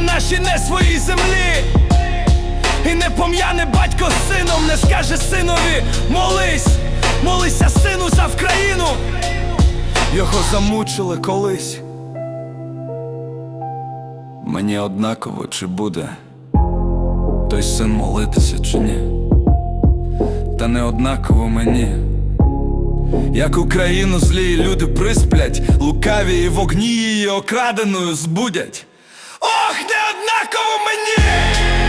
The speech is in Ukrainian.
на нашій не своїй землі. І не пом'яне батько з сином, не скаже синові молись, молися сину за Вкраїну. Його замучили колись. Мені однаково, чи буде той син молитися, чи ні. Та не однаково мені. Як Україну злі люди присплять, лукаві і вогні її окраденою збудять. Ох, не однаково мені!